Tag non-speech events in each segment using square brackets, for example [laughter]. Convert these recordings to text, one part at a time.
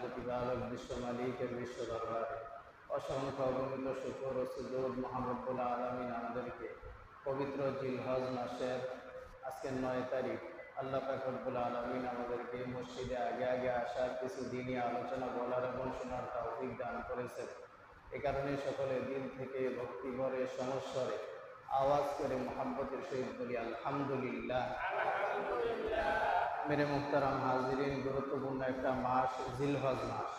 প্রতিপালক বিশ্ব মালিকের বিশ্ব দরবারে অসংখ্য অগণিত শুকর ও সুযোগ মোহাম্মদুল্লাহ আলমিন আমাদেরকে পবিত্র জিলহজ মাসের আজকের নয় তারিখ আল্লাহ পাকরবুল আলমিন আমাদেরকে মসজিদে আগে আগে আসার কিছু দিনই আলোচনা বলার এবং শোনার তৌফিক দান করেছেন। এ কারণে সকলে দিন থেকে ভক্তি ভরে সমস্বরে আওয়াজ করে মোহাম্মতের সহিত বলি আলহামদুলিল্লাহ। মেরে মুক্তারাম হাজিরিন গুরুত্বপূর্ণ একটা মাস, জিলহজ মাস।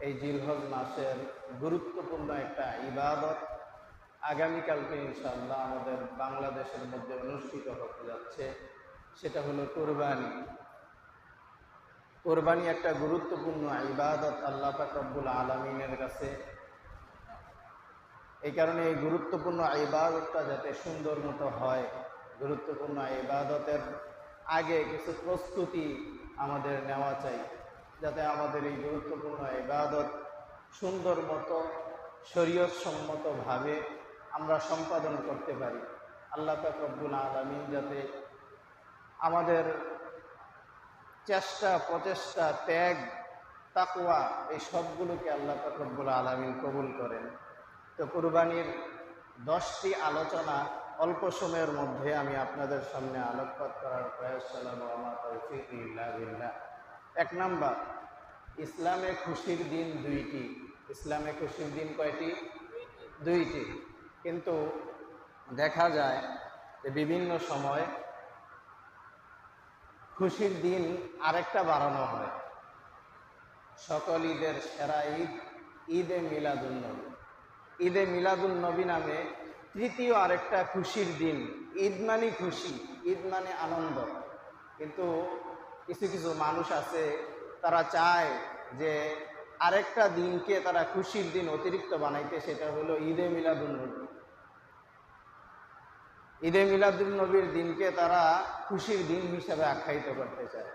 এই জিলহজ মাসের গুরুত্বপূর্ণ একটা ইবাদত আগামীকালকে ইনশাআল্লাহ আমাদের বাংলাদেশের মধ্যে অনুষ্ঠিত হতে যাচ্ছে। সেটা হলো কোরবানি। কোরবানি একটা গুরুত্বপূর্ণ ইবাদত আল্লাহ পাক রব্বুল আলমিনের কাছে। এই কারণে এই গুরুত্বপূর্ণ ইবাদতটা যাতে সুন্দর মতো হয়, গুরুত্বপূর্ণ ইবাদতের আগে কিছু প্রস্তুতি আমাদের নেওয়া চাই, যাতে আমাদের এই গুরুত্বপূর্ণ ইবাদত সুন্দর মতো শরীয়তসম্মতভাবে আমরা সম্পাদন করতে পারি। আল্লাহ পাক রব্বুল আলমিন যাতে আমাদের চেষ্টা, প্রচেষ্টা, ত্যাগ তাকুয়া এই সবগুলোকে আল্লাহ পাক রব্বুল আলমিন কবুল করেন। তো কুরবানির দশটি আলোচনা অল্প সময়ের মধ্যে আমি আপনাদের সামনে আলোকপাত করার প্রয়াস চালাবো, আমার তৌফিক ইল্লা এক নাম্বার, ইসলামে খুশির দিন দুইটি। ইসলামে খুশির দিন কয়টি? দুইটি। কিন্তু দেখা যায় যে বিভিন্ন সময় খুশির দিন আরেকটা বাড়ানো হয়। সকল ঈদের সেরা ঈদ, ঈদে মিলাদুন্নবী ঈদে মিলাদুল নবী নামে তৃতীয় আরেকটা খুশির দিন। ঈদ মানে খুশি, ঈদ মানে আনন্দ। কিন্তু কিছু কিছু মানুষ আছে, তারা চায় যে আরেকটা দিনকে তারা খুশির দিন অতিরিক্ত বানাইতে, সেটা হলো ঈদে মিলাদুল নবী। ঈদে মিলাদুল নবীর দিনকে তারা খুশির দিন হিসাবে আখ্যায়িত করতে চায়।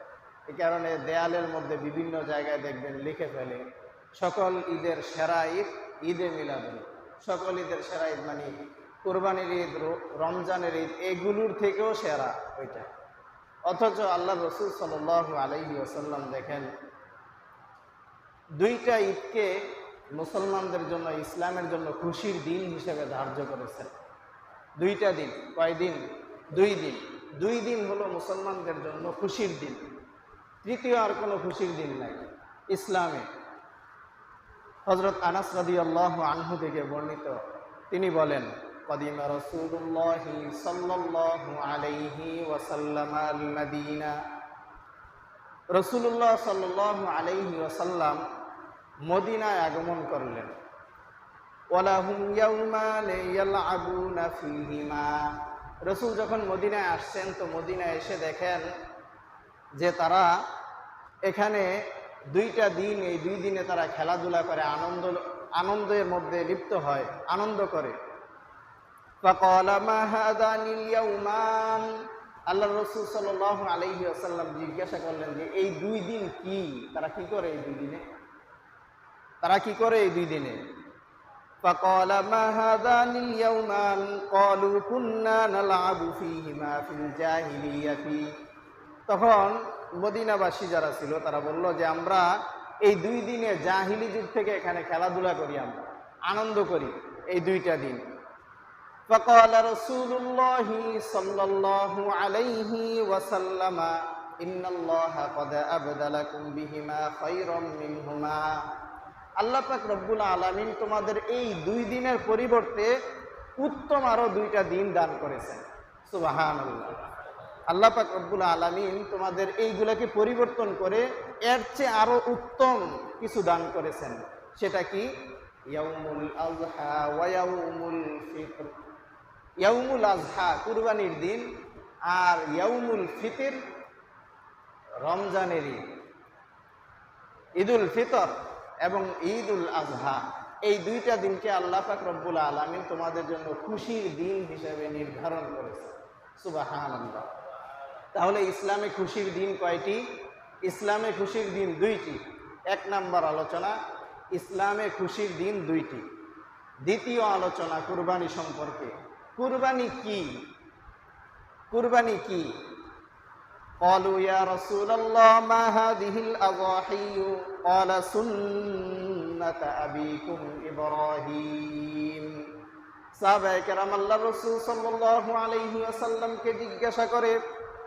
এই কারণে দেয়ালের মধ্যে বিভিন্ন জায়গায় দেখবেন লিখে ফেলে, সকল ঈদের সেরা ঈদ, ঈদে মিলাদুল সকল ঈদের সেরা ঈদ মানে কোরবানির ঈদ রমজানের ঈদ, এগুলোর থেকেও সেরা ওইটা। অথচ আল্লাহ রসুল সাল আলহি আসাল্লাম দেখেন, দুইটা ঈদকে মুসলমানদের জন্য, ইসলামের জন্য খুশির দিন হিসেবে ধার্য করেছেন। দুইটা দিন কয়দিন দুই দিন। দুই দিন হলো মুসলমানদের জন্য খুশির দিন। তৃতীয় আর কোনো খুশির দিন নাই ইসলামে। হজরত আনাস রাদি আল্লাহ আনহু থেকে বর্ণিত, তিনি বলেন কদিম রসুল্লাহ সাল্লাহ আলাইহি ওয়াসাল্লাম আল মদিনা রসুল্লাহ সাল্লাহ আলাইহি ওয়াসাল্লাম মদিনায় আগমন করলেন। রসুল যখন মদিনায় আসছেন, তো মদিনায় এসে দেখেন যে তারা এখানে দুইটা দিন, এই দুই দিনে তারা খেলাধুলা করে, আনন্দ, আনন্দের মধ্যে লিপ্ত হয়, আনন্দ করে। আল্লাহ রসুল সাল আলহি আসাল্লাম জিজ্ঞাসা করলেন যে এই দুই দিন কি তারা কি করে এই দুই দিনে তারা কি করে এই দুই দিনে فقال ما هذان اليومان قالوا كنا نلعب فيهما في الجاهلية তখন মদিনাবাসী যারা ছিল তারা বলল যে আমরা এই দুই দিনে জাহিলি যুগ থেকে এখানে খেলাধুলা করি আমরা আনন্দ করি এই দুইটা দিন فقال رسول الله صلى الله عليه وسلم إن الله قد أبدلكم بهما خيرا منهما আল্লাহ পাক রব্বুল আলমিন তোমাদের এই দুই দিনের পরিবর্তে উত্তম আরো দুইটা দিন দান করেছেন সুবাহান আল্লাহ আল্লাহ পাক রব্বুল আলমিন তোমাদের এইগুলাকে পরিবর্তন করে এর চেয়ে আরো উত্তম কিছু দান করেছেন সেটা কি ইয়াউমুল আজহা ওয়াউমুল ফিতর ইয়াউমুল আজহা, কুরবানির দিন আর ইয়াউমুল ফিতির রমজানের ঈদ। ঈদুল ফিতর এবং ঈদ উল আজহা, এই দুইটা দিনকে আল্লাহ পাক রব্বুল আলমিন তোমাদের জন্য খুশির দিন হিসেবে নির্ধারণ করেছে। সুবাহান তাহলে ইসলামে খুশির দিন কয়টি? ইসলামে খুশির দিন দুইটি। এক নাম্বার আলোচনা, ইসলামে খুশির দিন দুইটি। দ্বিতীয় আলোচনা কুরবানি সম্পর্কে। কুরবানি কি কুরবানি কি قالوا يا رسول الله ما هذه الأضاحي قال سنة أبيكم إبراهيم সাহাবায়ে কেরাম আল্লাহ রসুল সাল্লাল্লাহু আলাইহি ওয়াসাল্লামকে জিজ্ঞাসা করে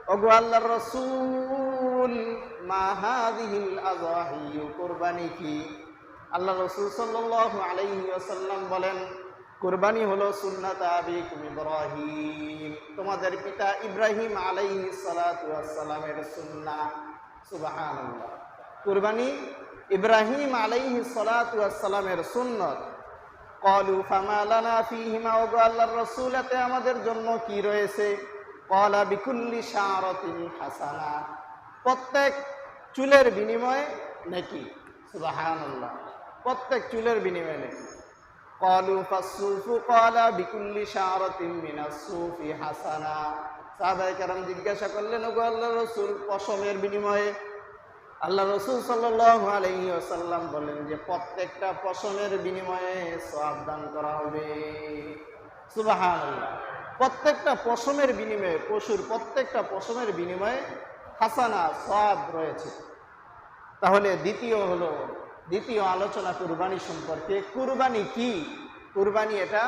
ওগো আল্লাহর রসুল মা হাদিহিল আযাহি কুরবানি কি আল্লাহ রসুল সাল্লাল্লাহু আলাইহি ওয়াসাল্লাম বলেন কুরবানি হলো সুন্নাত আবিকুম ইব্রাহিম। তোমাদের পিতা ইব্রাহিম আলাইহিস সালাতু ওয়াস সালামের সুন্নাহ। সুবহানাল্লাহ। কুরবানি ইব্রাহিম আলাইহিস সালাতু ওয়াস সালামের সুন্নত কলু ফামালানা ফিহিমা ওগো আল্লাহর রসুলাতে আমাদের জন্য কি রয়েছে? কলা বিকুল্লি শারতিন হাসানা। প্রত্যেক চুলের বিনিময়ে নাকি? সুবহানাল্লাহ। প্রত্যেক চুলের বিনিময়ে নাকি? কলু ফাসুফু কলা বিকুল্লি শারতিন মিনাস সুফি হাসানা সাহাবায়ে কেরাম জিজ্ঞাসা করলেন, ওগো আল্লাহর রসুল পশমের বিনিময়ে? আল্লাহ রসুল সাল্লাল্লাহু আলাইহি ওয়াসাল্লাম বলেন যে, প্রত্যেকটা পশমের বিনিময়ে সওয়াব দান করা হবে। সুবহানাল্লাহ। প্রত্যেকটা পশমের বিনিময়ে, পশুর প্রত্যেকটা পশমের বিনিময়ে হাসানা, সওয়াব রয়েছে। তাহলে দ্বিতীয় হলো দ্বিতীয় আলোচনা কুরবানি সম্পর্কে। কুরবানি কি? কুরবানি এটা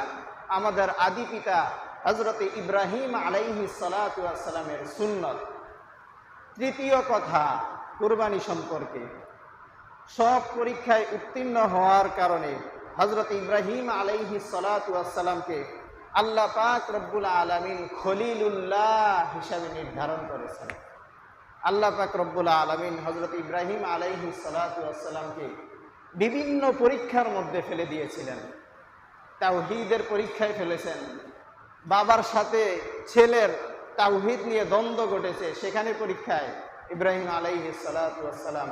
আমাদের আদি পিতা হজরত ইব্রাহিম আলাইহি সালামের সুন্নত। তৃতীয় কথা, কুরবানি সম্পর্কে। সব পরীক্ষায় উত্তীর্ণ হওয়ার কারণে হজরত ইব্রাহিম আলাইহি সালাতামকে আল্লাহ পাক রব্বুল আলমিন খলিলুল্লাহ হিসাবে নির্ধারণ করেছেন। আল্লাহ পাক রব্বুল আলমিন হজরত ইব্রাহিম আলাইহি সালাতামকে বিভিন্ন পরীক্ষার মধ্যে ফেলে দিয়েছিলেন। তাওহিদের পরীক্ষায় ফেলেছেন। বাবার সাথে ছেলের তাওহিদ নিয়ে দ্বন্দ্ব ঘটেছে সেখানে পরীক্ষায় ইব্রাহিম আলাইহি সালাতাম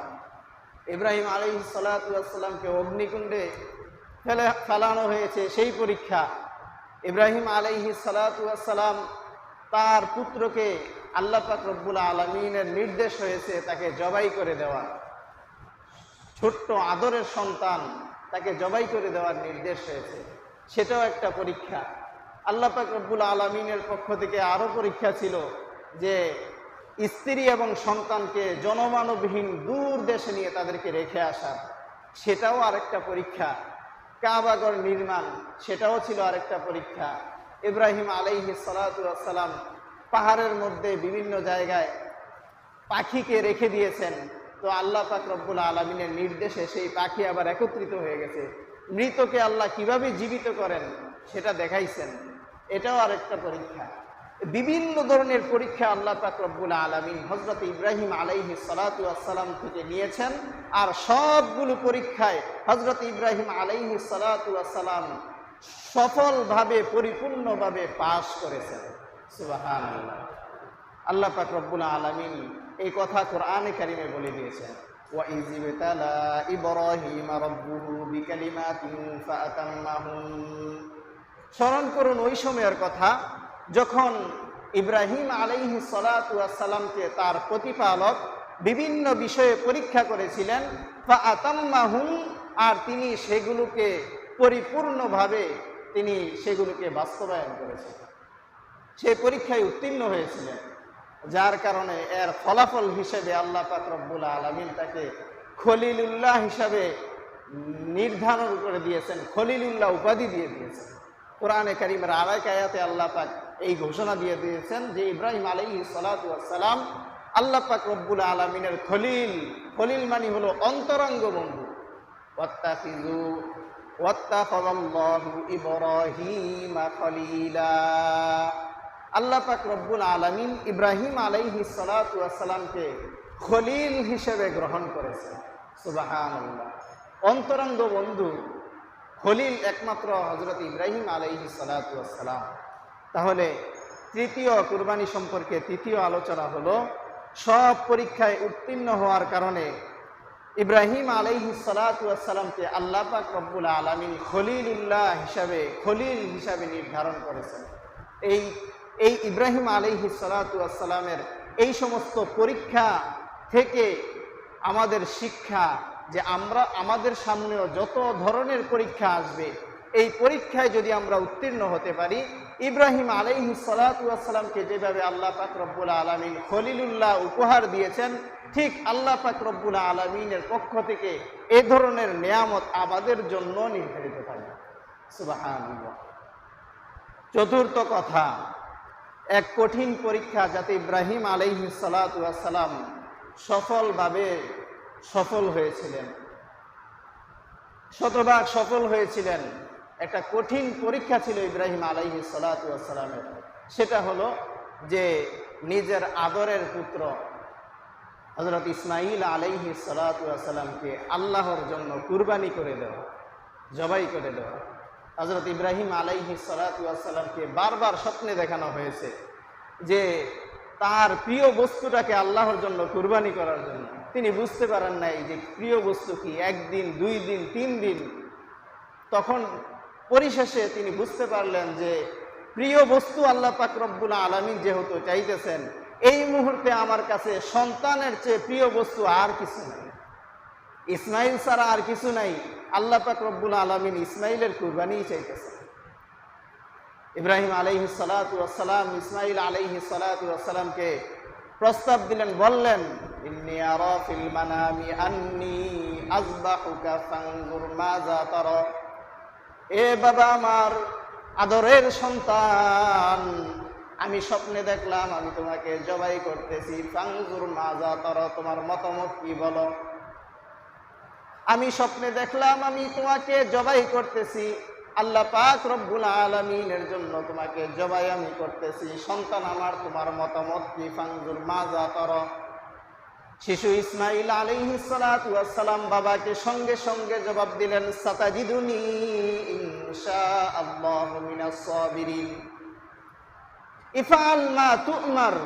ইব্রাহিম আলাইহি সালাতামকে অগ্নিকুণ্ডে ফেলে ফেলানো হয়েছে সেই পরীক্ষা। ইব্রাহিম আলাইহি সালাতাম তার পুত্রকে আল্লাহ পাক আলমিনের নির্দেশ হয়েছে তাকে জবাই করে দেওয়া। ছোট্ট আদরের সন্তান তাকে জবাই করে দেওয়ার নির্দেশ হয়েছে সেটাও একটা পরীক্ষা। আল্লাহ পাক আলমিনের পক্ষ থেকে আরও পরীক্ষা ছিল যে স্ত্রী এবং সন্তানকে জনমানবহীন দূর দেশে নিয়ে তাদেরকে রেখে আসার সেটাও আরেকটা পরীক্ষা। কাবাগর নির্মাণ, সেটাও ছিল আরেকটা পরীক্ষা। ইব্রাহিম আলাইহি সালাতাম পাহাড়ের মধ্যে বিভিন্ন জায়গায় পাখিকে রেখে দিয়েছেন। তো আল্লাহ পাক রব্বুল আলমিনের নির্দেশে সেই পাখি আবার একত্রিত হয়ে গেছে। মৃতকে আল্লাহ কীভাবে জীবিত করেন সেটা দেখাইছেন। এটাও আরেকটা পরীক্ষা। বিভিন্ন ধরনের পরীক্ষা আল্লাহ রব্বুল আলমিন হজরত ইব্রাহিম আলাইহি সালাতাম থেকে নিয়েছেন। আর সবগুলো পরীক্ষায় হজরত ইব্রাহিম আলাইহি সালাতাম সফলভাবে, পরিপূর্ণভাবে পাশ করেছেন। সুবাহান আল্লাহ আল্লাহ পাক রব্বুল আলমিন এই কথা কোরআনে কারিমে বলে দিয়েছেন وَإِذِ ابْتَلَى إِبْرَاهِيمَ رَبُّهُ بِكَلِمَاتٍ فَأَتَمَّهُنَّ স্মরণ করুন ওই সময়ের কথা যখন ইব্রাহিম আলাইহি সালাতামকে তার প্রতিপালক বিভিন্ন বিষয়ে পরীক্ষা করেছিলেন বা আতাম্মাহুম আর তিনি সেগুলোকে পরিপূর্ণভাবে তিনি সেগুলোকে বাস্তবায়ন করেছেন সেই পরীক্ষায় উত্তীর্ণ হয়েছিলেন। যার কারণে এর ফলাফল হিসেবে আল্লাহ পাক রব্বুল আলমিন তাকে খলিলুল্লাহ হিসাবে নির্ধারণ করে দিয়েছেন, খলিলুল্লাহ উপাধি দিয়ে দিয়েছেন। কোরআনে করিমের আড়াইক আয়াতে আল্লাহ পাক এই ঘোষণা দিয়ে দিয়েছেন যে ইব্রাহিম আলী সালাতাম আল্লাহ পাক রব্বুল আলমিনের খলিল খলিল মানি হলো অন্তরঙ্গ বন্ধু। ওয়াত্তাখিজু ওয়াত্তাখাযাল্লাহু ইব্রাহিমা খলিলা। আল্লাহ পাক রব্বুল আলমিন ইব্রাহিম আলাইহি সালাতামকে খলিল হিসেবে গ্রহণ করেছেন। সুবাহান অন্তরঙ্গ বন্ধু, খলিল একমাত্র হজরত ইব্রাহিম আলাইহি সালাতাম তাহলে তৃতীয় কুরবানি সম্পর্কে তৃতীয় আলোচনা হলো, সব পরীক্ষায় উত্তীর্ণ হওয়ার কারণে ইব্রাহিম আলাইহি সালাতামকে আল্লাহ পাক রব্বুল আলমিন খলিলুল্লাহ হিসাবে, খলিল হিসাবে নির্ধারণ করেছেন। এই এই ইব্রাহিম আলাইহি সালাতামের এই সমস্ত পরীক্ষা থেকে আমাদের শিক্ষা যে আমরা আমাদের সামনেও যত ধরনের পরীক্ষা আসবে, এই পরীক্ষায় যদি আমরা উত্তীর্ণ হতে পারি, ইব্রাহিম আলাইহি সালাতামকে যেভাবে আল্লাহ পাক আলমিন খলিলুল্লাহ উপহার দিয়েছেন, ঠিক আল্লাহ পাক আলমিনের পক্ষ থেকে এ ধরনের নিয়ামত আমাদের জন্য নির্ধারিত থাকবে। চতুর্থ কথা এক কঠিন পরীক্ষা যাতে ইব্রাহিম আলাইহি সালাতাম সফলভাবে সফল হয়েছিলেন। শতভাগ সফল হয়েছিলেন। একটা কঠিন পরীক্ষা ছিল ইব্রাহিম আলাইহি সালাতামের সেটা হলো যে নিজের আদরের পুত্র হজরত ইসমাইল আলাইহি সালাতামকে আল্লাহর জন্য কুরবানি করে দেওয়া, জবাই করে দেওয়া। হজরত ইব্রাহিম আলাইহি সালাতামকে বারবার স্বপ্নে দেখানো হয়েছে যে তার প্রিয় বস্তুটাকে আল্লাহর জন্য কুরবানি করার জন্য। তিনি বুঝতে পারেন নাই যে প্রিয় বস্তু কি। একদিন, দুই দিন, তিন দিন। তখন পরিশেষে তিনি বুঝতে পারলেন যে প্রিয় বস্তু আল্লাহ পাক রব্বুল আলমিন যেহেতু চাইতেছেন, এই মুহূর্তে আমার কাছে সন্তানের চেয়ে প্রিয় বস্তু আর কিছু নাই। ইসমাইল ছাড়া আর কিছু নাই। আল্লাহ পাক রব্বুল আলমিন ইসমাইলের কুরবানি চাইতেছে। ইব্রাহিম আলাইহি সালাম, ইসমাইল আলাইহি সালামকে প্রস্তাব দিলেন, বললেন এ বাবা আমার আদরের সন্তান, আমি স্বপ্নে দেখলাম, আমি তোমাকে জবাই করতেছি ফাংজুর মাজা তর, তোমার মতামত কি বলো? আমি স্বপ্নে দেখলাম, আমি তোমাকে জবাই করতেছি। আল্লাহ পাক রব্বুল আলমিনের জন্য তোমাকে জবাই আমি করতেছি। সন্তান আমার, তোমার মতামত কি? ফাংজুর মাজা তর। শিশু ইসমাইল আলিহিসালাম বাবাকে সঙ্গে সঙ্গে জবাব দিলেন, সাতাজিদুনি ইফাল মা তুমার।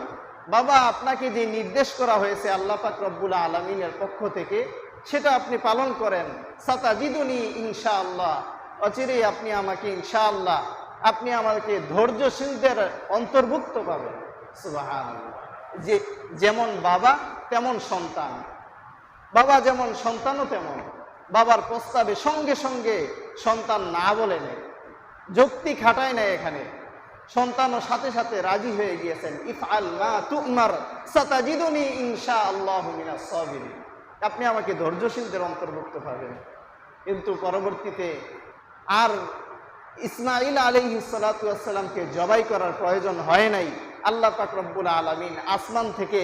বাবা, আপনাকে যে নির্দেশ করা হয়েছে আল্লাহ পাক রব্বুল আলমিনের পক্ষ থেকে সেটা আপনি পালন করেন। সাতাজিদুনি ইনশা আল্লাহ অচিরেই আপনি আমাকে ইনশা আল্লাহ আপনি আমাকে ধৈর্যশীলদের অন্তর্ভুক্ত পাবেন। সুবাহ যে যেমন বাবা, তেমন সন্তান। বাবা যেমন সন্তানও তেমন। বাবার প্রস্তাবে সঙ্গে সঙ্গে সন্তান না বলে নেয় যুক্তি খাটায় নেয় এখানে। সন্তানও সাথে সাথে রাজি হয়ে গিয়েছেন। ইফ আল্লাহ তুমার সাতাজিদুনি ইনশা আল্লাহ আপনি আমাকে ধৈর্যশীলদের অন্তর্ভুক্ত পাবেন কিন্তু পরবর্তীতে আর ইসমাইল আলী সালাতামকে জবাই করার প্রয়োজন হয় নাই। আল্লাহ পাক রব্বুল আলমিন আসমান থেকে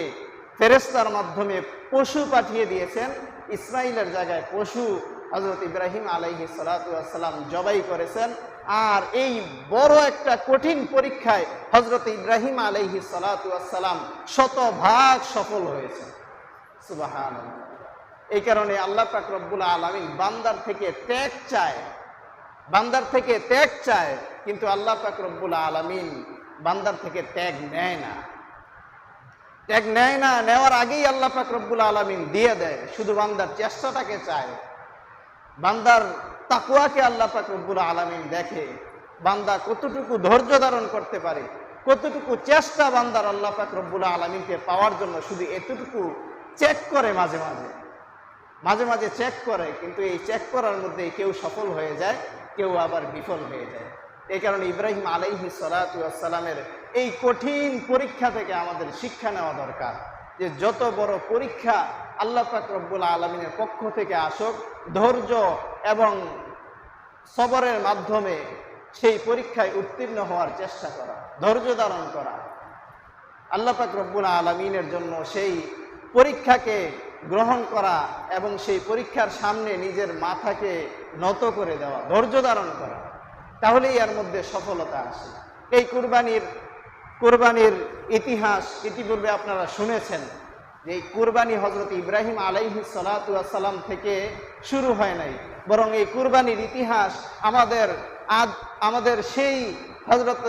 ফেরেস্তার মাধ্যমে পশু পাঠিয়ে দিয়েছেন। ইসমাইলের জায়গায় পশু হজরত ইব্রাহিম আলাইহি সালাতাম জবাই করেছেন। আর এই বড় একটা কঠিন পরীক্ষায় হজরত ইব্রাহিম আলাইহি সালাতাম শতভাগ সফল হয়েছে সুবাহান এই কারণে আল্লাহ রব্বুল আলমিন বান্দার থেকে ত্যাগ চায়। বান্দার থেকে ত্যাগ চায়, কিন্তু আল্লাহ রব্বুল আলমিন বান্দার থেকে ত্যাগ নেয় না। ত্যাগ নেয় না, নেওয়ার আগেই আল্লাহ রব্বুল আলমিন দিয়ে দেয়, শুধু বান্দার চেষ্টাটাকে চায়। বান্দার তাকুয়াকে আল্লাহ রব্বুল আলমিন দেখে, বান্দা কতটুকু ধৈর্য ধারণ করতে পারে, কতটুকু চেষ্টা বান্দার আল্লাহ পাক রব্বুল আলমিনকে পাওয়ার জন্য শুধু এতটুকু চেক করে মাঝে মাঝে। মাঝে মাঝে চেক করে, কিন্তু এই চেক করার মধ্যে কেউ সফল হয়ে যায়, কেউ আবার বিফল হয়ে যায়। এই কারণে ইব্রাহিম আলাইহি সালাতামের এই কঠিন পরীক্ষা থেকে আমাদের শিক্ষা নেওয়া দরকার, যে যত বড় পরীক্ষা আল্লাহ রব্বুল আলমিনের পক্ষ থেকে আসুক, ধৈর্য এবং সবরের মাধ্যমে সেই পরীক্ষায় উত্তীর্ণ হওয়ার চেষ্টা করা, ধৈর্য ধারণ করা। আল্লাহ রব্বুল আলমিনের জন্য সেই পরীক্ষাকে গ্রহণ করা এবং সেই পরীক্ষার সামনে নিজের মাথাকে নত করে দেওয়া, ধৈর্য ধারণ করা, তাহলেই এর মধ্যে সফলতা আসে। এই কুরবানির কুরবানির ইতিহাস ইতিপূর্বে আপনারা শুনেছেন যে এই কুরবানি হজরত ইব্রাহিম আলাইহি সালাতাম থেকে শুরু হয় নাই। বরং এই কুরবানির ইতিহাস আমাদের আদ, আমাদের সেই হজরত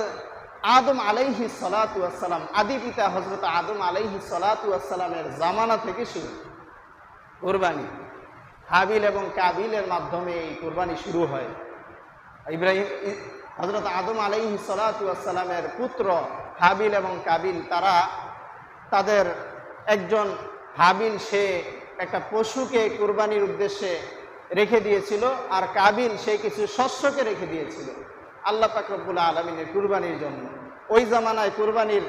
আদম আলাইহি সালাতাম আদি পিতা হজরত আদম আলাইহি সালাতামের জামানা থেকে শুরু। কোরবানি। হাবিল এবং কাবিলের মাধ্যমে এই কোরবানি শুরু হয়। ইব্রাহিম হজরত আদম আলাইহি সালাতামের পুত্র হাবিল এবং কাবিল, তারা তাদের একজন হাবিল, সে একটা পশুকে কোরবানির উদ্দেশ্যে রেখে দিয়েছিল, আর কাবিল, সে কিছু শস্যকে রেখে দিয়েছিল। আল্লাহ পাকরবুল আলমিনের কুরবানির জন্য। ওই জামানায় কুরবানির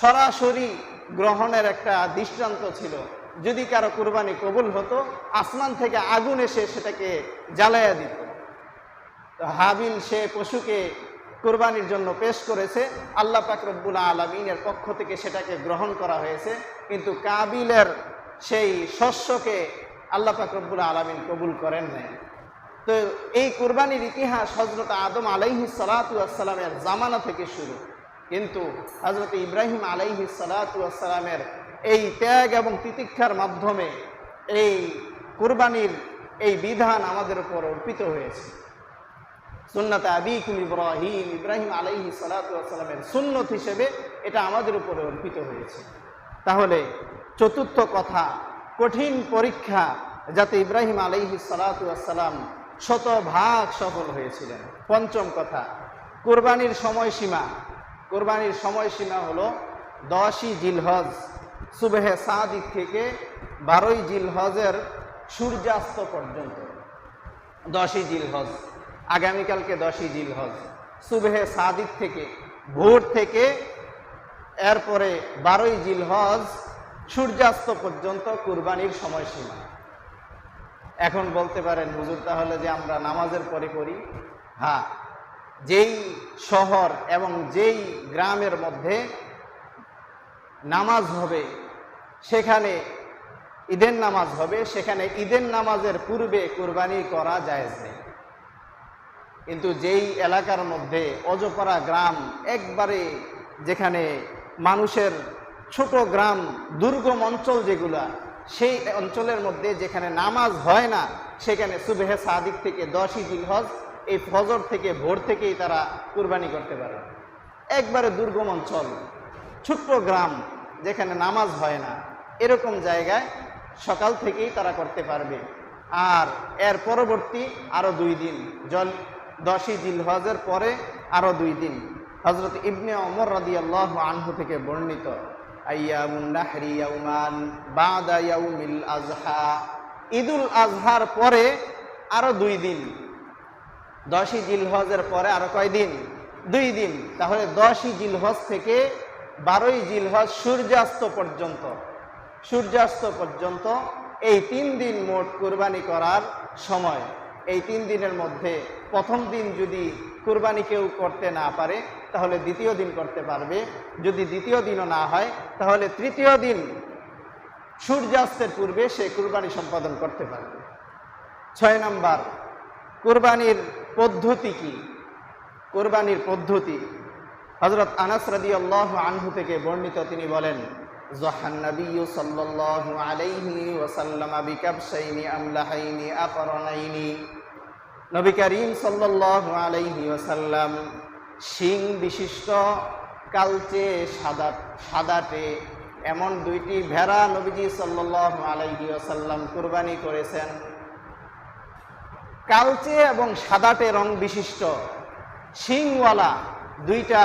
সরাসরি গ্রহণের একটা দৃষ্টান্ত ছিল। যদি কারও কুরবানি কবুল হতো, আসমান থেকে আগুন এসে সেটাকে জ্বালাইয়া দিত। হাবিল সে পশুকে কোরবানির জন্য পেশ করেছে। আল্লাহ পাকরব্বুল আলমিনের পক্ষ থেকে সেটাকে গ্রহণ করা হয়েছে। কিন্তু কাবিলের সেই শস্যকে আল্লাহ পাকরব্বুল আলমিন কবুল করেন নাই। তো এই কোরবানির ইতিহাস হজরত আদম আলাইহি সালাতামের জামানা থেকে শুরু। কিন্তু হজরত ইব্রাহিম আলাইহি সালাতামের এই ত্যাগ এবং তিতিক্ষার মাধ্যমে এই কোরবানির এই বিধান আমাদের উপর অর্পিত হয়েছে। সুন্নাত আবিকুম ইব্রাহিম ইব্রাহিম আলাইহি সালাতামের সুন্নত হিসেবে এটা আমাদের উপরে অর্পিত হয়েছে। তাহলে চতুর্থ কথা, কঠিন পরীক্ষা যাতে ইব্রাহিম আলাইহি সালাতাম শতভাগ সফল হয়েছিলেন। পঞ্চম কথা, কোরবানির সময়সীমা। কোরবানির সময়সীমা হলো দশই জিলহজ। সুবেহে সাদিক থেকে বারোই জিল হজের সূর্যাস্ত পর্যন্ত। দশই জিলহজ, আগামীকালকে দশই জিল হজ সুবেহে সাদিক থেকে, ভোর থেকে এরপরে বারোই জিল হজ সূর্যাস্ত পর্যন্ত কুরবানির সময়সীমা। এখন বলতে পারেন, হুজুর, তাহলে যে আমরা নামাজের পরে করি হ্যাঁ যেই শহর এবং যেই গ্রামের মধ্যে নামাজ হবে সেখানে ঈদের নামাজ হবে, সেখানে ঈদের নামাজের পূর্বে কুরবানি করা যায় কিন্তু যেই এলাকার মধ্যে অজপাড়া গ্রাম একবারে যেখানে মানুষের ছোট গ্রাম, দুর্গম অঞ্চল যেগুলা, সেই অঞ্চলের মধ্যে যেখানে নামাজ হয় না, সেখানে সুবেহে সাদিক থেকে দশই জিলহজ, এই ফজর থেকে ভোর থেকেই তারা কুরবানি করতে পারে। একবারে দুর্গম অঞ্চল, ছোট্ট গ্রাম যেখানে নামাজ হয় না এরকম জায়গায় সকাল থেকেই তারা করতে পারবে। আর এর পরবর্তী আরও দুই দিন, জল দশই জিলহজের পরে আরও দুই দিন। হজরত ইবনে অমর রাদি আল্লাহ আনহু থেকে বর্ণিত আজহা ঈদুল আজহার পরে আরও দুই দিন, দশই জিলহজের পরে আরও কয়দিন দুই দিন। তাহলে দশই জিলহজ থেকে বারোই জিলহজ সূর্যাস্ত পর্যন্ত। সূর্যাস্ত পর্যন্ত এই তিন দিন মোট কুরবানি করার সময়। এই তিন দিনের মধ্যে প্রথম দিন যদি কুরবানি কেউ করতে না পারে, তাহলে দ্বিতীয় দিন করতে পারবে। যদি দ্বিতীয় দিনও না হয়, তাহলে তৃতীয় দিন সূর্যাস্তের পূর্বে সে কুরবানি সম্পাদন করতে পারবে। ছয় নম্বর, কোরবানির পদ্ধতি কি? কোরবানির পদ্ধতি। হজরত আনাস রাদি আল্লাহ আনহু থেকে বর্ণিত তিনি বলেন জহান নবী সাল্লাল্লাহু আলাইহি ওয়াসাল্লাম বিকাবশাইনি আমলাহাইনি আকরনাইনি নবী করিম সাল্লাল্লাহু আলাইহি ওয়াসাল্লাম শিং বিশিষ্ট, কালচে, সাদা সাদাটে এমন দুইটি ভেড়া নবীজি সাল্লাল্লাহু আলাইহি ওয়াসাল্লাম কুরবানি করেছেন। কালচে এবং সাদাটে রং বিশিষ্ট। শিংওয়ালা দুইটা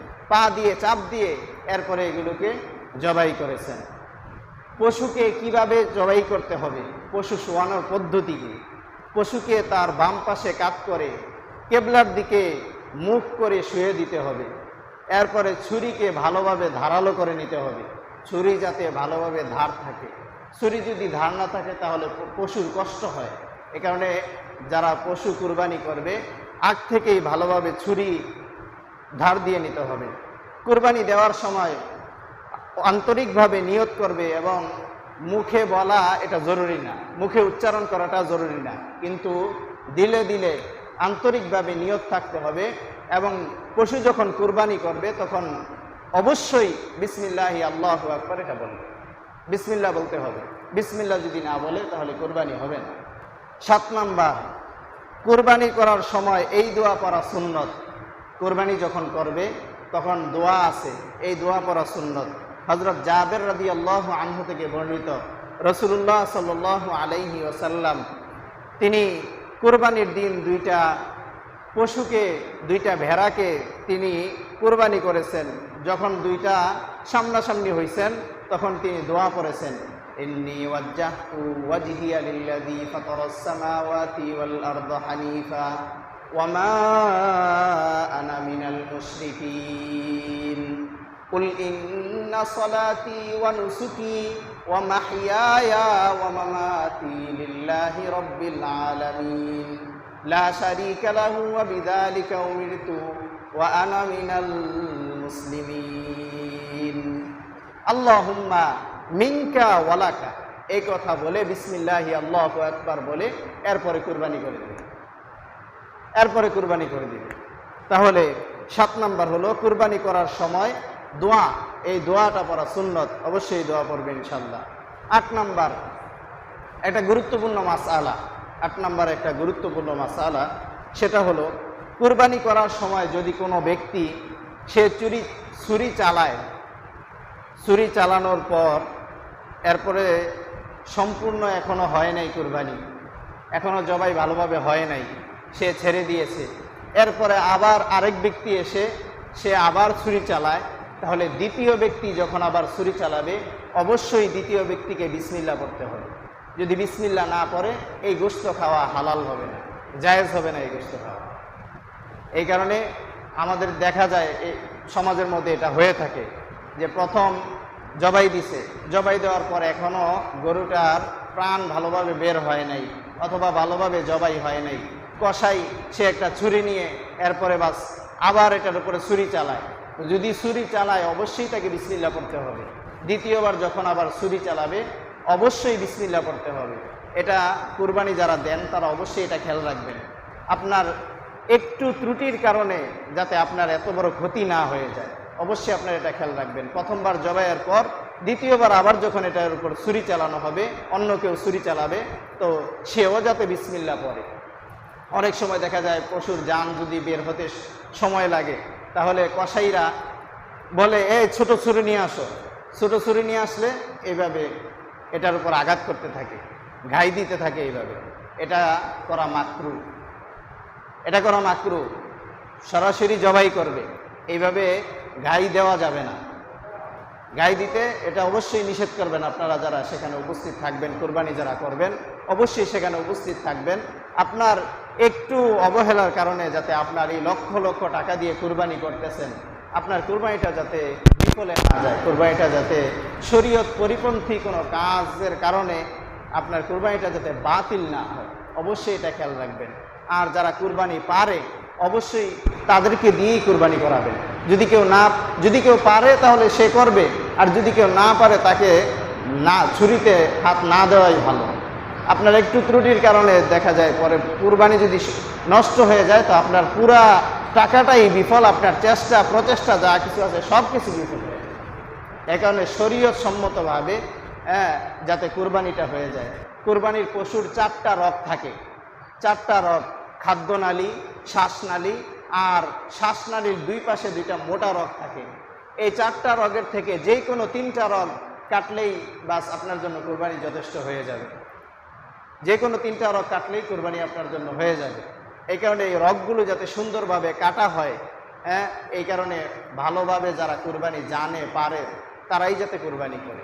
পা দিয়ে, চাপ দিয়ে এরপরে এগুলোকে জবাই করেছেন। পশুকে কীভাবে জবাই করতে হবে? পশু শোয়ানোর পদ্ধতি পশুকে তার বাম পাশে কাত করে, কেবলার দিকে মুখ করে শুয়ে দিতে হবে। এরপরে ছুরিকে ভালোভাবে ধারালো করে নিতে হবে। ছুরি যাতে ভালোভাবে ধার থাকে। ছুরি যদি ধার না থাকে, তাহলে পশুর কষ্ট হয়। এ কারণে যারা পশু কুরবানি করবে, আগ থেকেই ভালোভাবে ছুরি ধার দিয়ে নিতে হবে। কুরবানি দেওয়ার সময় আন্তরিকভাবে নিয়ত করবে এবং মুখে বলা এটা জরুরি না। মুখে উচ্চারণ করাটা জরুরি না। কিন্তু দিলে দিলে আন্তরিকভাবে নিয়ত থাকতে হবে এবং পশু যখন কুরবানি করবে তখন অবশ্যই বিসমিল্লাহি আল্লাহ আকবর এটা বলবে। বিসমিল্লা বলতে হবে। বিসমিল্লা যদি না বলে তাহলে কোরবানি হবে না। সাত নাম্বার, কোরবানি করার সময় এই দোয়া পড়া সুন্নত। কোরবানি যখন করবে, তখন দোয়া আছে। এই দোয়া পড়া সুন্নত। হজরত জাবের রাদি আল্লাহ আনহু থেকে বর্ণিত। রসুল্লাহ সাল আলাইহি ওসাল্লাম তিনি কোরবানির দিন দুইটা পশুকে, দুইটা ভেড়াকে তিনি কোরবানি করেছেন। যখন দুইটা সামনাসামনি হয়েছেন তখন তিনি দোয়া করেছেন ইন্নি ওয়ামা আনা মিনাল মুশরিকিন قل إن صلاتي ونسكي ومحياي ومماتي لله رب العالمين لا شريك له وبذلك أمرت وأنا من المسلمين اللهم منك ولك এই কথা বলে বিসমিল্লাহ আল্লাহ একবার বলে এরপরে কুরবানি করে দিবে এরপরে কুরবানি করে দিবে। তাহলে সাত নাম্বার হলো, কুরবানি করার সময় দোয়া, এই দোয়াটা পড়া সুন্নত, অবশ্যই দোয়া পড়বে ইনশাল্লাহ আট নাম্বার, একটা গুরুত্বপূর্ণ মাস আলা আট নাম্বার একটা গুরুত্বপূর্ণ মাস আলা সেটা হলো, কুরবানি করার সময় যদি কোনো ব্যক্তি সে চুরি, ছুরি চালায়, ছুরি চালানোর পর এরপরে সম্পূর্ণ এখনও হয় নাই কুরবানি, এখনও জবাই ভালোভাবে হয় নাই সে ছেড়ে দিয়েছে। এরপরে আবার আরেক ব্যক্তি এসে, সে আবার ছুরি চালায়। তাহলে দ্বিতীয় ব্যক্তি যখন আবার ছুরি চালাবে, অবশ্যই দ্বিতীয় ব্যক্তিকে বিসমিল্লা করতে হবে। যদি বিসমিল্লা না পড়ে, এই গোস্ত খাওয়া হালাল হবে না, জায়েজ হবে না এই গোস্ত খাওয়া। এই কারণে আমাদের দেখা যায় এই সমাজের মধ্যে এটা হয়ে থাকে যে প্রথম জবাই দিছে। জবাই দেওয়ার পর এখনও গরুটার প্রাণ ভালোভাবে বের হয় নাই, অথবা ভালোভাবে জবাই হয় নাই। কষাই সে একটা ছুরি নিয়ে এরপরে বাস আবার এটার উপরে ছুরি চালায়। যদি ছুরি চালায়, অবশ্যই তাকে বিসমিল্লা করতে হবে। দ্বিতীয়বার যখন আবার ছুরি চালাবে, অবশ্যই বিসমিল্লা করতে হবে। এটা কুরবানি যারা দেন, তারা অবশ্যই এটা খেয়াল রাখবেন। আপনার একটু ত্রুটির কারণে যাতে আপনার এত বড় ক্ষতি না হয়ে যায়, অবশ্যই আপনার এটা খেয়াল রাখবেন। প্রথমবার জবাইয়ের পর, দ্বিতীয়বার আবার যখন এটার উপর ছুরি চালানো হবে, অন্য কেউ ছুরি চালাবে, তো সেও যাতে বিসমিল্লা পড়ে। অনেক সময় দেখা যায় পশুর যান যদি বের হতে সময় লাগে, তাহলে কসাইরা বলে, এই ছোট ছুরি নিয়ে আসো। ছোট ছুরি নিয়ে আসলে এইভাবে এটার উপর আঘাত করতে থাকে, ঘাই দিতে থাকে এইভাবে। এটা করা মাকরু। এটা করা মাকরু। সরাসরি জবাই করবে। এইভাবে গাই দেওয়া যাবে না। গাই দিতে এটা অবশ্যই নিষেধ করবেন আপনারা যারা সেখানে উপস্থিত থাকবেন, কোরবানি যারা করবেন, অবশ্যই সেখানে উপস্থিত থাকবেন। আপনার একটু অবহেলার কারণে যাতে আপনার এই লক্ষ লক্ষ টাকা দিয়ে কুরবানি করতেছেন, আপনার কুরবানিটা যাতে বিফলে না যায়, কুরবানিটা যাতে শরীয়ত পরিপন্থী কোনো কাজের কারণে আপনার কুরবানিটা যাতে বাতিল না হয়, অবশ্যই এটা খেয়াল রাখবেন। আর যারা কুরবানি পারে, অবশ্যই তাদেরকে দিয়েই কুরবানি করাবেন। যদি কেউ না, যদি কেউ পারে তাহলে সে করবে, আর যদি কেউ না পারে তাকে না, ছুরিতে হাত না দেওয়াই ভালো। আপনার একটু ত্রুটির কারণে দেখা যায় পরে কুরবানি যদি নষ্ট হয়ে যায়, তো আপনার পুরা টাকাটাই বিফল, আপনার চেষ্টা, প্রচেষ্টা, যা কিছু আছে সব কিছু বিফল হয়ে যায়। এ কারণে শরীয়ত সম্মতভাবে হ্যাঁ যাতে কুরবানিটা হয়ে যায়। কুরবানির পশুর চারটা রথ থাকে। চারটা রগ, খাদ্যনালী, শ্বাসনালী, আর শ্বাসনালীর দুই পাশে দুইটা মোটা রগ থাকে। এই চারটা রগের থেকে যে কোনো তিনটা রগ কাটলেই বাস আপনার জন্য কুরবানি যথেষ্ট হয়ে যাবে। যে কোনো তিনটা রগ কাটলেই কুরবানি আপনার জন্য হয়ে যাবে। এই কারণে এই রগগুলো যাতে সুন্দরভাবে কাটা হয় হ্যাঁ এই কারণে ভালোভাবে যারা কুরবানি জানে, পারে, তারাই যাতে কুরবানি করে।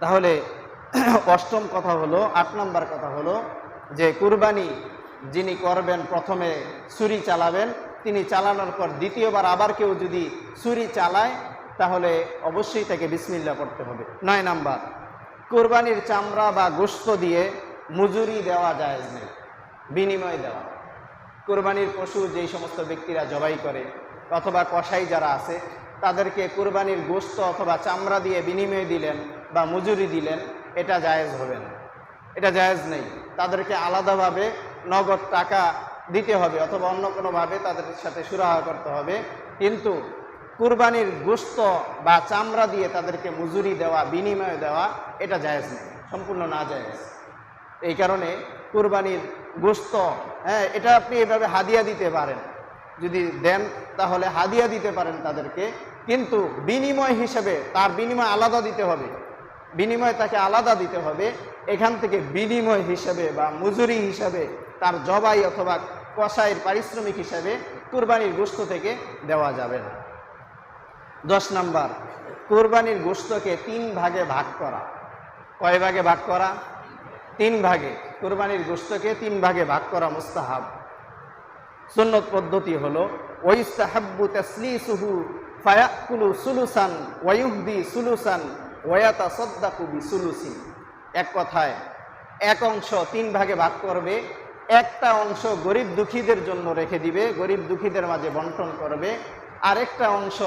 তাহলে [clears throat] অষ্টম কথা হলো, আট নম্বর কথা হলো যে কুরবানি যিনি করবেন প্রথমে ছুরি চালাবেন, তিনি চালানোর পর দ্বিতীয়বার আবার কেউ যদি ছুরি চালায়, তাহলে অবশ্যই তাকে বিসমিল্লা করতে হবে। নয় নাম্বার কোরবানির চামড়া বা গোস্ত দিয়ে মজুরি দেওয়া যায় নেই, বিনিময় দেওয়া। কোরবানির পশু যেই সমস্ত ব্যক্তিরা জবাই করে অথবা কসাই যারা আছে, তাদেরকে কোরবানির গোস্ত অথবা চামড়া দিয়ে বিনিময় দিলেন বা মজুরি দিলেন, এটা জায়েজ হবে না। এটা জায়েজ নেই। তাদেরকে আলাদাভাবে নগদ টাকা দিতে হবে অথবা অন্য কোনোভাবে তাদের সাথে সুরাহা করতে হবে। কিন্তু কুরবানির গোস্ত বা চামড়া দিয়ে তাদেরকে মজুরি দেওয়া, বিনিময় দেওয়া, এটা জায়েজ নেই সম্পূর্ণ না জায়েজ। এই কারণে কুরবানির গোস্ত হ্যাঁ এটা আপনি এভাবে হাদিয়া দিতে পারেন। যদি দেন, তাহলে হাদিয়া দিতে পারেন তাদেরকে। কিন্তু বিনিময় হিসেবে তার বিনিময় আলাদা দিতে হবে। বিনিময় তাকে আলাদা দিতে হবে। এখান থেকে বিনিময় হিসেবে বা মজুরি হিসাবে তার জবাই অথবা কষাইয়ের পারিশ্রমিক হিসাবে কুরবানির গোস্ত থেকে দেওয়া যাবে না। দশ নাম্বার, কোরবানির গোস্তকে তিন ভাগে ভাগ করা। কয় ভাগে ভাগ করা? তিন ভাগে। কোরবানির গোস্তকে তিন ভাগে ভাগ করা মুস্তাহাব। সুন্নত পদ্ধতি হলো ওইস্তাহাব্বু তাসলিসুহু ফায়াকুলু সুলুসান ওয়ায়ুহদি সুলুসান ওয়ায়াতা সদ্দাকু বিসুলুসিন। এক কথায়, এক অংশ তিন ভাগে ভাগ করবে, একটা অংশ গরিব দুঃখীদের জন্য রেখে দিবে, গরিব দুঃখীদের মাঝে বন্টন করবে আরেকটা অংশ,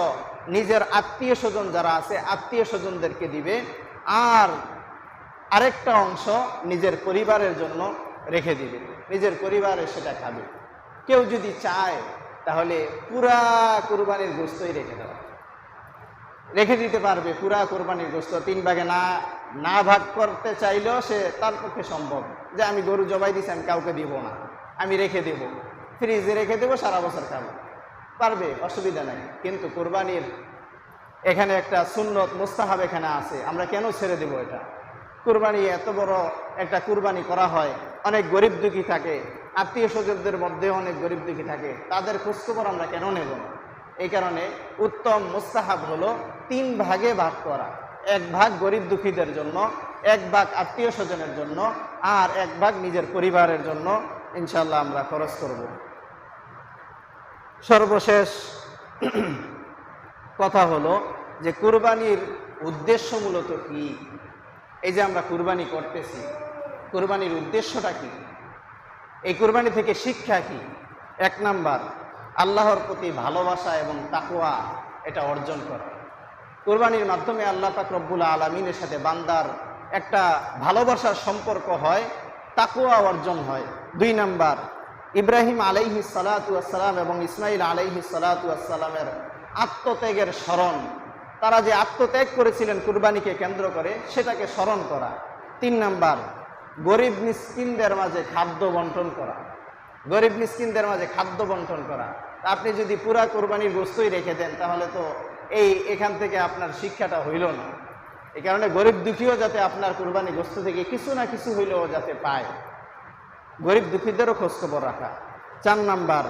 নিজের আত্মীয় স্বজন যারা আছে, আত্মীয় স্বজনদেরকে দিবে। আর আরেকটা অংশ নিজের পরিবারের জন্য রেখে দিবে। নিজের পরিবারে সেটা খাবে। কেউ যদি চায়, তাহলে পুরা কোরবানির গোস্তই রেখে দেওয়া। রেখে দিতে পারবে পুরা কোরবানির গোস্ত তিন ভাগে না না ভাগ করতে চাইলেও সে তার পক্ষে সম্ভব। যে আমি গরু জবাই দিছি, আমি কাউকে দিব না। আমি রেখে দেব। ফ্রিজে রেখে দেবো, সারা বছর খাব। পারবে, অসুবিধা নাই। কিন্তু কোরবানির এখানে একটা সুন্নত, মুস্তাহাব এখানে আছে। আমরা কেন ছেড়ে দেব এটা? কুরবানি এত বড় একটা কুরবানি করা হয়, অনেক গরিব দুঃখী থাকে আত্মীয় স্বজনদের মধ্যেও অনেক গরিব দুঃখী থাকে, তাদের খোঁজখবর আমরা কেন নেব? না এই কারণে উত্তম মুস্তাহাব হলো তিন ভাগে ভাগ করা। এক ভাগ গরিব দুঃখীদের জন্য, এক ভাগ আত্মীয় স্বজনের জন্য, আর এক ভাগ নিজের পরিবারের জন্য। ইনশাল্লাহ আমরা খরচ করব। সর্বশেষ কথা হলো যে কুরবানির উদ্দেশ্য মূলত কি? এই যে আমরা কুরবানি করতেছি, কুরবানির উদ্দেশ্যটা কি? এই কুরবানি থেকে শিক্ষা কি? এক নাম্বার, আল্লাহর প্রতি ভালোবাসা এবং তাকুয়া এটা অর্জন করা। কোরবানির মাধ্যমে আল্লাহ পাক রব্বুল আলমিনের সাথে বান্দার একটা ভালোবাসার সম্পর্ক হয় তাকুয়া অর্জন হয়। দুই নাম্বার ইব্রাহিম আলাইহি সালাতাম এবং ইসমাইল আলাইহি সালাতামের আত্মত্যাগের স্মরণ। তারা যে আত্মত্যাগ করেছিলেন কুরবানিকে কেন্দ্র করে, সেটাকে স্মরণ করা। তিন নাম্বার, গরিব মিসকিনদের মাঝে খাদ্য বন্টন করা। গরিব মিসকিনদের মাঝে খাদ্য বন্টন করা। আপনি যদি পুরা কোরবানির বস্তুই রেখে দেন, তাহলে তো এই এখান থেকে আপনার শিক্ষাটা হইল না। এই কারণে গরিব দুঃখীও যাতে আপনার কোরবানি বস্তু থেকে কিছু না কিছু হইলেও যাতে পায়। গরিব দুঃখীদেরও খোঁজখবর রাখা। চার নাম্বার,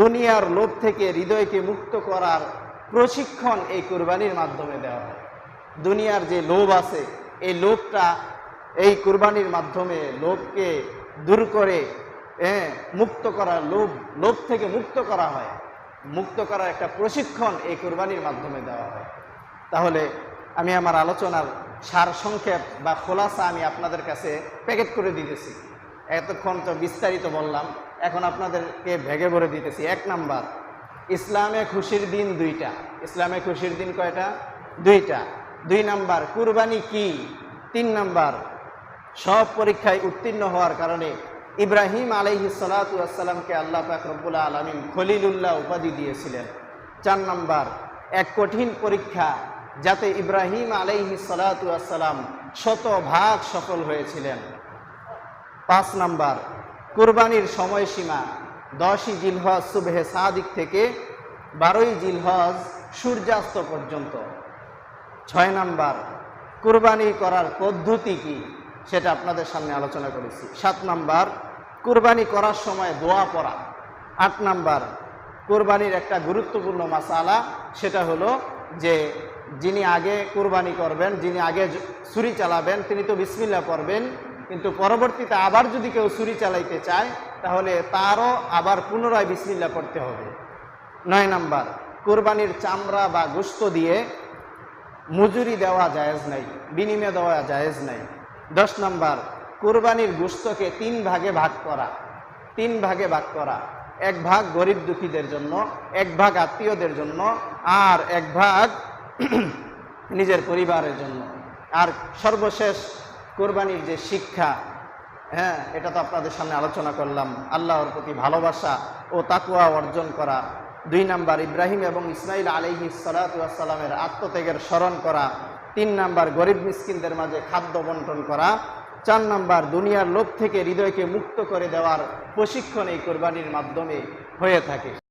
দুনিয়ার লোভ থেকে হৃদয়কে মুক্ত করার প্রশিক্ষণ এই কোরবানির মাধ্যমে দেওয়া হয়। দুনিয়ার যে লোভ আছে, এই লোভটা এই কোরবানির মাধ্যমে লোভকে দূর করে হ্যাঁ মুক্ত করা লোভ লোভ থেকে মুক্ত করা হয়। মুক্ত করার একটা প্রশিক্ষণ এই কোরবানির মাধ্যমে দেওয়া হয়। তাহলে আমি আমার আলোচনার সার সংক্ষেপ বা খোলাসা আমি আপনাদের কাছে প্যাকেট করে দিতেছি। এতক্ষণ তো বিস্তারিত বললাম। এখন আপনাদেরকে ভেগে ভরে দিতেছি। এক নাম্বার, ইসলামে খুশির দিন দুইটা। ইসলামে খুশির দিন কয়টা? দুইটা। দুই নাম্বার, কুরবানি কি? তিন নাম্বার, সব পরীক্ষায় উত্তীর্ণ হওয়ার কারণে ইব্রাহিম আলাইহি সালাতামকে আল্লাহ পাক রব্বুল আলমিন খলিলুল্লাহ উপাধি দিয়েছিলেন। চার নম্বর, এক কঠিন পরীক্ষা যাতে ইব্রাহিম আলাইহি সালাতাম শতভাগ সফল হয়েছিলেন। পাঁচ নাম্বার, কুরবানির সময়সীমা দশই জিলহজ সুবেহে সাদিক থেকে বারোই জিলহজ সূর্যাস্ত পর্যন্ত। ছয় নাম্বার, কুরবানি করার পদ্ধতি কি? সেটা আপনাদের সামনে আলোচনা করেছি। সাত নাম্বার, কুরবানি করার সময় দোয়া পড়া। আট নাম্বার, কুরবানির একটা গুরুত্বপূর্ণ মাসালা সেটা হলো যে যিনি আগে কুরবানি করবেন, যিনি আগে ছুরি চালাবেন, তিনি তো বিসমিল্লা পড়বেন কিন্তু পরবর্তীতে আবার যদি কেউ ছুরি চালাইতে চায়, তাহলে তারও আবার পুনরায় বিসমিল্লা পড়তে হবে। নয় নাম্বার, কোরবানির চামড়া বা গোস্ত দিয়ে মজুরি দেওয়া জায়েজ নাই, বিনিময় দেওয়া জায়েজ নাই। দশ নাম্বার, কোরবানির গোস্তকে তিন ভাগে ভাগ করা, তিন ভাগে ভাগ করা। এক ভাগ গরিব দুঃখীদের জন্য, এক ভাগ আত্মীয়দের জন্য, আর এক ভাগ [clears throat] নিজের পরিবারের জন্য। আর সর্বশেষ কোরবানির যে শিক্ষা হ্যাঁ এটা তো আপনাদের সামনে আলোচনা করলাম। আল্লাহর প্রতি ভালোবাসা ও তাকুয়া অর্জন করা, দুই নাম্বার ইব্রাহিম এবং ইসমাইল আলহি সালাতামের আত্মত্যাগের স্মরণ করা, তিন নাম্বার গরিব মিসকিনদের মাঝে খাদ্য বন্টন করা, চার নাম্বার দুনিয়ার লোক থেকে হৃদয়কে মুক্ত করে দেওয়ার প্রশিক্ষণ এই কোরবানির মাধ্যমে হয়ে থাকে।